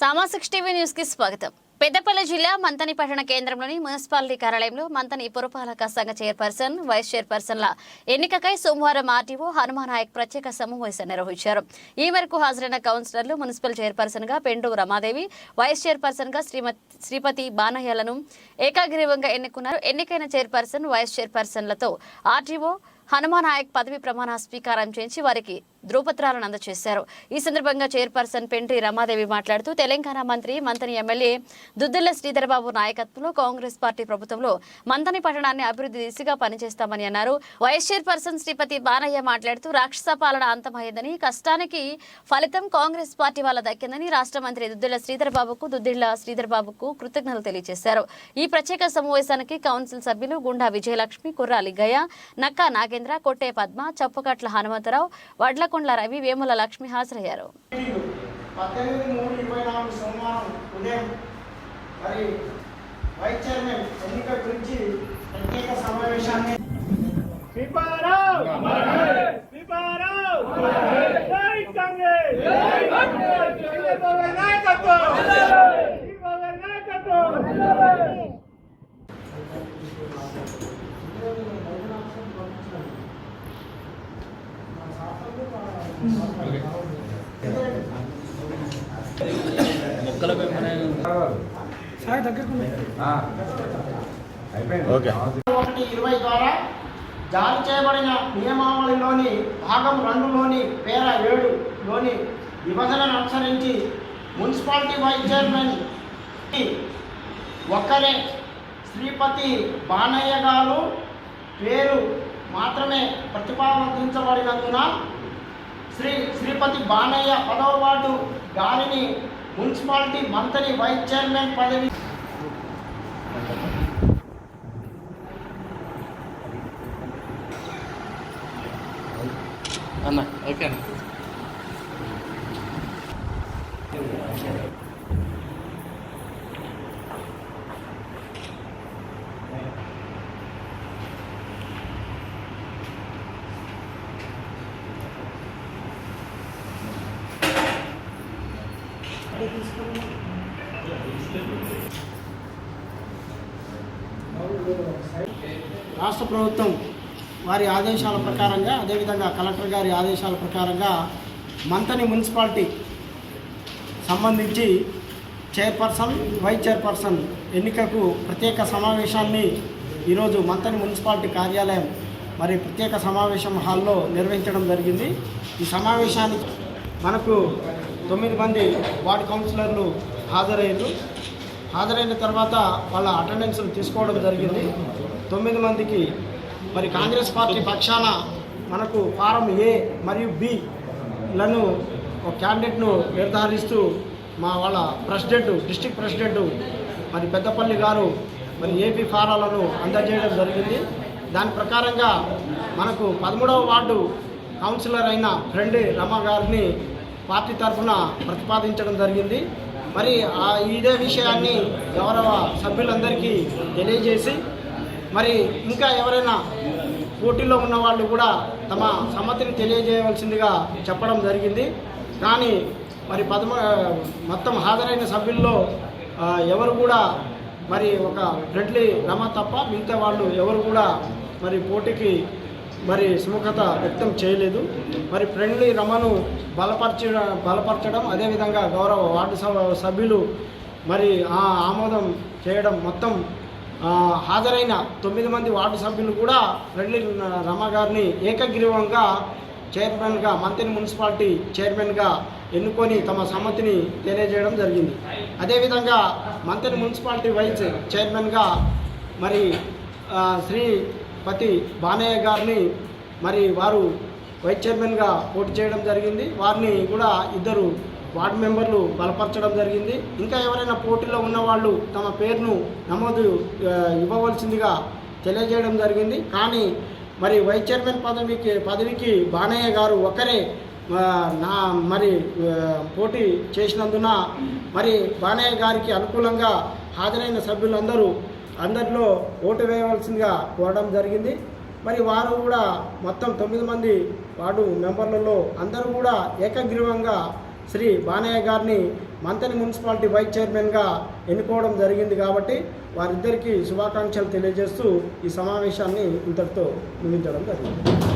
సామాసిక్స్ TV న్యూస్కి స్వాగతం. పెద్దపల్లి జిల్లా మంతని పట్టణ కేంద్రంలోని మున్సిపాలిటీ కార్యాలయంలో మంతని పురపాలక సంఘ చైర్పర్సన్ వైస్ చైర్పర్సన్ల ఎన్నికకై సోమవారం ఆర్టీఓ హనుమాన్ నాయక్ ప్రత్యేక సమావేశం నిర్వహించారు. ఈ మేరకు హాజరైన కౌన్సిలర్లు మున్సిపల్ చైర్పర్సన్గా పెండు రమాదేవి వైస్ చైర్పర్సన్గా శ్రీమతి శ్రీపతి బానయ్యలను ఏకాగ్రీవంగా ఎన్నుకున్నారు. ఎన్నికైన చైర్పర్సన్ వైస్ చైర్పర్సన్లతో ఆర్టీఓ హనుమాన్ నాయక్ పదవి ప్రమాణ స్వీకారం చేయించి వారికి ధ్రువపత్రాలను అందజేశారు. ఈ సందర్భంగా చైర్పర్సన్ పెంట్రి రమాదేవి మాట్లాడుతూ తెలంగాణ మంత్రి మంతని ఎమ్మెల్యే దుద్దిల్ల శ్రీధరబాబు నాయకత్వంలో కాంగ్రెస్ పార్టీ ప్రభుత్వంలో మంతని పట్టణాన్ని అభివృద్ధి దిశగా పనిచేస్తామని అన్నారు. వైస్ చైర్పర్సన్ శ్రీపతి బానయ్య మాట్లాడుతూ రాక్షస పాలన అంతమయ్యిందని కష్టానికి ఫలితం కాంగ్రెస్ పార్టీ వల్ల దక్కిందని రాష్ట్ర మంత్రి దుద్దిల్ల శ్రీధరబాబుకు దుద్దిల్ల శ్రీధరబాబుకు కృతజ్ఞతలు తెలియజేశారు. ఈ ప్రత్యేక సమావేశానికి కౌన్సిల్ సభ్యులు గుండా విజయలక్ష్మి కుర్రాలిగ్గయ్య నక్కా నాగేంద్ర కొట్టే పద్మ చప్పకట్ల హనుమంతరావు వడ్లకొండ్ల రవి వేముల లక్ష్మి హాజరయ్యారు. పద్దెనిమిది మూడు ఇరవై నాలుగు సోమవారం ఉదయం మరి వైస్ చైర్మన్ ఎన్నిక గురించి ప్రత్యేక సమావేశాన్ని విపారావ్ విపారావ్ జై కాంగ్రెస్ చంద్రబాబు నాయకత్వం చంద్రబాబు నాయకత్వం ఒకటి ఇరవై ద్వారా జారీ చేయబడిన నియమావళిలోని భాగం రెండులోని పేర ఏడులోని విభజనను అనుసరించి మున్సిపాలిటీ వైస్ చైర్మన్ ఒక్కరే శ్రీపతి బాణయ్య గారు పేరు మాత్రమే ప్రతిపాదించబడినందున శ్రీ శ్రీపతి బాణయ్య పదవ వార్డు గారిని మున్సిపాలిటీ మంత్రి వైస్ చైర్మన్ పదవి అన్న ఓకే అన్న. రాష్ట్ర ప్రభుత్వం వారి ఆదేశాల ప్రకారంగా అదేవిధంగా కలెక్టర్ గారి ఆదేశాల ప్రకారంగా మంతని మున్సిపాలిటీ సంబంధించి చైర్పర్సన్ వైస్ చైర్పర్సన్ ఎన్నికకు ప్రత్యేక సమావేశాన్ని ఈరోజు మంతని మున్సిపాలిటీ కార్యాలయం మరి ప్రత్యేక సమావేశం హాల్లో నిర్వహించడం జరిగింది. ఈ సమావేశానికి మనకు తొమ్మిది మంది వార్డు కౌన్సిలర్లు హాజరయ్యారు. హాజరైన తర్వాత వాళ్ళ అటెండెన్స్ తీసుకోవడం జరిగింది. తొమ్మిది మందికి మరి కాంగ్రెస్ పార్టీ పక్షాన మనకు ఫారం ఏ మరియు బిలను ఒక క్యాండిడేట్ను నిర్ధారిస్తూ మా వాళ్ళ ప్రెసిడెంట్ డిస్టిక్ ప్రెసిడెంట్ మరి పెద్దపల్లి గారు మరి ఏపీ ఫారాలను అందజేయడం జరిగింది. దాని ప్రకారంగా మనకు పదమూడవ వార్డు కౌన్సిలర్ అయిన ఫ్రెండ్ రమ గారిని పార్టీ తరఫున ప్రతిపాదించడం జరిగింది. మరి ఆ ఇదే విషయాన్ని గౌరవ సభ్యులందరికీ తెలియజేసి మరి ఇంకా ఎవరైనా పోటీలో ఉన్న వాళ్ళు కూడా తమ సమ్మతిని తెలియజేయవలసిందిగా చెప్పడం జరిగింది. కానీ మరి పదమ మొత్తం హాజరైన సభ్యుల్లో ఎవరు కూడా మరి ఒక రెడ్లీ రమ తప్ప మిగతా వాళ్ళు ఎవరు కూడా మరి పోటీకి మరి సుముఖత వ్యక్తం చేయలేదు. మరి ఫ్రెండ్లీ రమను బలపరచ బలపరచడం అదేవిధంగా గౌరవ వార్డు సభ సభ్యులు మరి ఆ ఆమోదం చేయడం మొత్తం హాజరైన తొమ్మిది మంది వార్డు సభ్యులు కూడా ఫ్రెండ్లీ రమ గారిని ఏకగ్రీవంగా చైర్మన్గా మంత్రి మున్సిపాలిటీ చైర్మన్గా ఎన్నుకొని తమ సమ్మతిని తెలియజేయడం జరిగింది. అదేవిధంగా మంత్రి మున్సిపాలిటీ వైస్ చైర్మన్గా మరి శ్రీ పతి బానయ్య గారిని మరి వారు వైస్ చైర్మన్గా పోటీ చేయడం జరిగింది. వారిని కూడా ఇద్దరు వార్డు మెంబర్లు బలపరచడం జరిగింది. ఇంకా ఎవరైనా పోటీలో ఉన్నవాళ్ళు తమ పేరును నమోదు ఇవ్వవలసిందిగా తెలియజేయడం జరిగింది. కానీ మరి వైస్ చైర్మన్ పదవికి పదవికి బానయ్య గారు ఒకరే నా మరి పోటీ చేసినందున మరి బానయ్య గారికి అనుకూలంగా హాజరైన సభ్యులందరూ అందరిలో ఓటు వేయవలసిందిగా కోరడం జరిగింది. మరి వారు కూడా మొత్తం తొమ్మిది మంది వార్డు మెంబర్లలో అందరూ కూడా ఏకగ్రీవంగా శ్రీ బానయ్య గారిని మంతని మున్సిపాలిటీ వైస్ చైర్మన్గా ఎన్నుకోవడం జరిగింది కాబట్టి వారిద్దరికీ శుభాకాంక్షలు తెలియజేస్తూ ఈ సమావేశాన్ని ఇంతటితో ముగించడం జరిగింది.